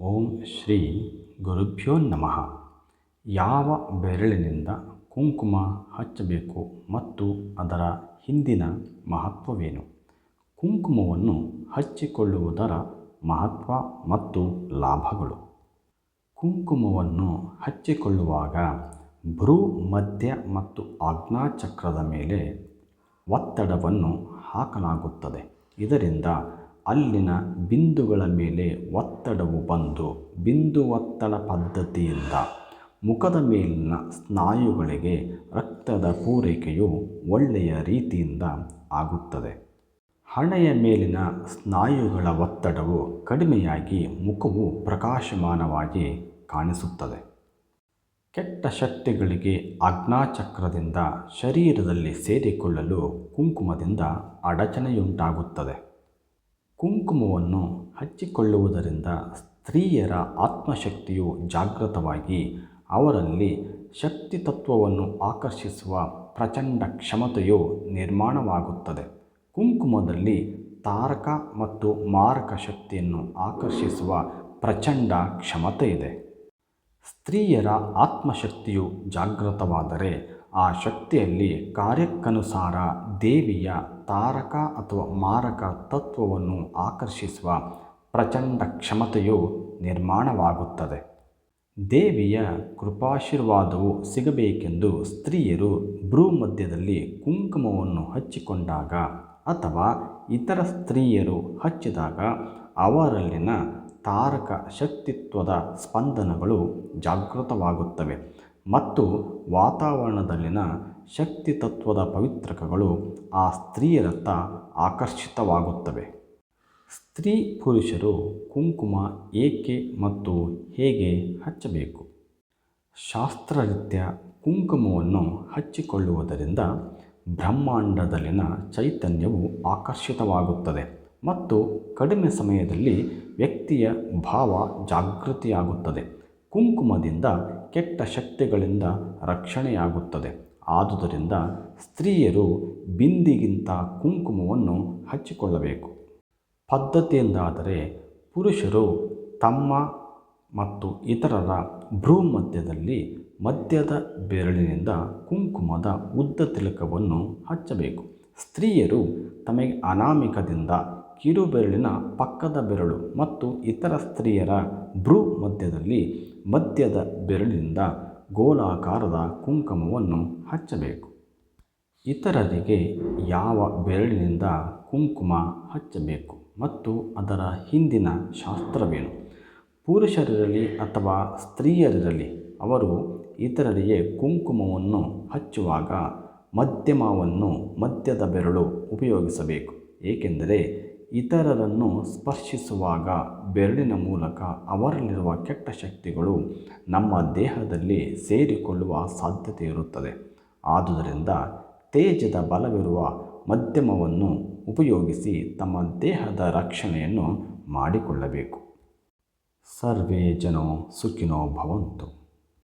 ಓಂ ಶ್ರೀ ಗುರುಭ್ಯೋ ನಮಃ. ಯಾವ ಬೆರಳಿನಿಂದ ಕುಂಕುಮ ಹಚ್ಚಬೇಕು ಮತ್ತು ಅದರ ಹಿಂದಿನ ಮಹತ್ವವೇನು? ಕುಂಕುಮವನ್ನು ಹಚ್ಚಿಕೊಳ್ಳುವುದರ ಮಹತ್ವ ಮತ್ತು ಲಾಭಗಳು. ಕುಂಕುಮವನ್ನು ಹಚ್ಚಿಕೊಳ್ಳುವಾಗ ಭ್ರೂ ಮಧ್ಯ ಮತ್ತು ಆಜ್ಞಾಚಕ್ರದ ಮೇಲೆ ಒತ್ತಡವನ್ನು ಹಾಕಲಾಗುತ್ತದೆ. ಇದರಿಂದ ಅಲ್ಲಿನ ಬಿಂದುಗಳ ಮೇಲೆ ಒತ್ತಡವು ಬಂದು ಬಿಂದು ಒತ್ತಡ ಪದ್ಧತಿಯಿಂದ ಮುಖದ ಮೇಲಿನ ಸ್ನಾಯುಗಳಿಗೆ ರಕ್ತದ ಪೂರೈಕೆಯು ಒಳ್ಳೆಯ ರೀತಿಯಿಂದ ಆಗುತ್ತದೆ. ಹಣೆಯ ಮೇಲಿನ ಸ್ನಾಯುಗಳ ಒತ್ತಡವು ಕಡಿಮೆಯಾಗಿ ಮುಖವು ಪ್ರಕಾಶಮಾನವಾಗಿ ಕಾಣಿಸುತ್ತದೆ. ಕೆಟ್ಟ ಶಕ್ತಿಗಳಿಗೆ ಆಜ್ಞಾಚಕ್ರದಿಂದ ಶರೀರದಲ್ಲಿ ಸೇರಿಕೊಳ್ಳಲು ಕುಂಕುಮದಿಂದ ಅಡಚಣೆಯುಂಟಾಗುತ್ತದೆ. ಕುಂಕುಮವನ್ನು ಹಚ್ಚಿಕೊಳ್ಳುವುದರಿಂದ ಸ್ತ್ರೀಯರ ಆತ್ಮಶಕ್ತಿಯು ಜಾಗೃತವಾಗಿ ಅವರಲ್ಲಿ ಶಕ್ತಿ ತತ್ವವನ್ನು ಆಕರ್ಷಿಸುವ ಪ್ರಚಂಡ ಕ್ಷಮತೆಯು ನಿರ್ಮಾಣವಾಗುತ್ತದೆ. ಕುಂಕುಮದಲ್ಲಿ ತಾರಕ ಮತ್ತು ಮಾರಕ ಶಕ್ತಿಯನ್ನು ಆಕರ್ಷಿಸುವ ಪ್ರಚಂಡ ಕ್ಷಮತೆ ಇದೆ ಸ್ತ್ರೀಯರ ಆತ್ಮಶಕ್ತಿಯು ಜಾಗೃತವಾದರೆ ಆ ಶಕ್ತಿಯಲ್ಲಿ ಕಾರ್ಯಕ್ಕನುಸಾರ ದೇವಿಯ ತಾರಕ ಅಥವಾ ಮಾರಕ ತತ್ವವನ್ನು ಆಕರ್ಷಿಸುವ ಪ್ರಚಂಡ ಕ್ಷಮತೆಯು ನಿರ್ಮಾಣವಾಗುತ್ತದೆ. ದೇವಿಯ ಕೃಪಾಶೀರ್ವಾದವು ಸಿಗಬೇಕೆಂದು ಸ್ತ್ರೀಯರು ಭ್ರೂ ಮಧ್ಯದಲ್ಲಿ ಕುಂಕುಮವನ್ನು ಹಚ್ಚಿಕೊಂಡಾಗ ಅಥವಾ ಇತರ ಸ್ತ್ರೀಯರು ಹಚ್ಚಿದಾಗ ಅವರಲ್ಲಿನ ತಾರಕ ಶಕ್ತಿತ್ವದ ಸ್ಪಂದನಗಳು ಜಾಗೃತವಾಗುತ್ತವೆ. ಮತ್ತು ವಾತಾವರಣದಲ್ಲಿನ ಶಕ್ತಿ ತತ್ವದ ಪವಿತ್ರಕಗಳು ಆ ಸ್ತ್ರೀಯರತ್ತ ಆಕರ್ಷಿತವಾಗುತ್ತವೆ. ಸ್ತ್ರೀ ಪುರುಷರು ಕುಂಕುಮ ಏಕೆ ಮತ್ತು ಹೇಗೆ ಹಚ್ಚಬೇಕು? ಶಾಸ್ತ್ರರೀತ್ಯ ಕುಂಕುಮವನ್ನು ಹಚ್ಚಿಕೊಳ್ಳುವುದರಿಂದ ಬ್ರಹ್ಮಾಂಡದಲ್ಲಿನ ಚೈತನ್ಯವು ಆಕರ್ಷಿತವಾಗುತ್ತದೆ ಮತ್ತು ಕಡಿಮೆ ಸಮಯದಲ್ಲಿ ವ್ಯಕ್ತಿಯ ಭಾವ ಜಾಗೃತಿಯಾಗುತ್ತದೆ. ಕುಂಕುಮದಿಂದ ಕೆಟ್ಟ ಶಕ್ತಿಗಳಿಂದ ರಕ್ಷಣೆಯಾಗುತ್ತದೆ. ಆದುದರಿಂದ ಸ್ತ್ರೀಯರು ಬಿಂದಿಗಿಂತ ಕುಂಕುಮವನ್ನು ಹಚ್ಚಿಕೊಳ್ಳಬೇಕು. ಪದ್ಧತಿಯಿಂದಾದರೆ ಪುರುಷರು ತಮ್ಮ ಮತ್ತು ಇತರರ ಭ್ರೂ ಮಧ್ಯದಲ್ಲಿ ಮಧ್ಯದ ಬೆರಳಿನಿಂದ ಕುಂಕುಮದ ಉದ್ದ ತಿಲಕವನ್ನು ಹಚ್ಚಬೇಕು. ಸ್ತ್ರೀಯರು ತಮಗೆ ಅನಾಮಿಕದಿಂದ ಕಿರು ಬೆರಳಿನ ಪಕ್ಕದ ಬೆರಳು ಮತ್ತು ಇತರ ಸ್ತ್ರೀಯರ ಭ್ರೂ ಮಧ್ಯದಲ್ಲಿ ಮಧ್ಯದ ಬೆರಳಿನಿಂದ ಗೋಲಾಕಾರದ ಕುಂಕುಮವನ್ನು ಹಚ್ಚಬೇಕು. ಇತರರಿಗೆ ಯಾವ ಬೆರಳಿನಿಂದ ಕುಂಕುಮ ಹಚ್ಚಬೇಕು ಮತ್ತು ಅದರ ಹಿಂದಿನ ಶಾಸ್ತ್ರವೇನು? ಪುರುಷರಿರಲಿ ಅಥವಾ ಸ್ತ್ರೀಯರಿರಲಿ, ಅವರು ಇತರರಿಗೆ ಕುಂಕುಮವನ್ನು ಹಚ್ಚುವಾಗ ಮಧ್ಯಮವನ್ನು ಮಧ್ಯದ ಬೆರಳು ಉಪಯೋಗಿಸಬೇಕು. ಏಕೆಂದರೆ ಇತರರನ್ನು ಸ್ಪರ್ಶಿಸುವಾಗ ಬೆರಳಿನ ಮೂಲಕ ಅವರಲ್ಲಿರುವ ಕೆಟ್ಟ ಶಕ್ತಿಗಳು ನಮ್ಮ ದೇಹದಲ್ಲಿ ಸೇರಿಕೊಳ್ಳುವ ಸಾಧ್ಯತೆ ಇರುತ್ತದೆ. ಆದುದರಿಂದ ತೇಜದ ಬಲವಿರುವ ಮಧ್ಯಮವನ್ನು ಉಪಯೋಗಿಸಿ ತಮ್ಮ ದೇಹದ ರಕ್ಷಣೆಯನ್ನು ಮಾಡಿಕೊಳ್ಳಬೇಕು. ಸರ್ವೇ ಜನೋ ಸುಖಿನೋ ಭವಂತು.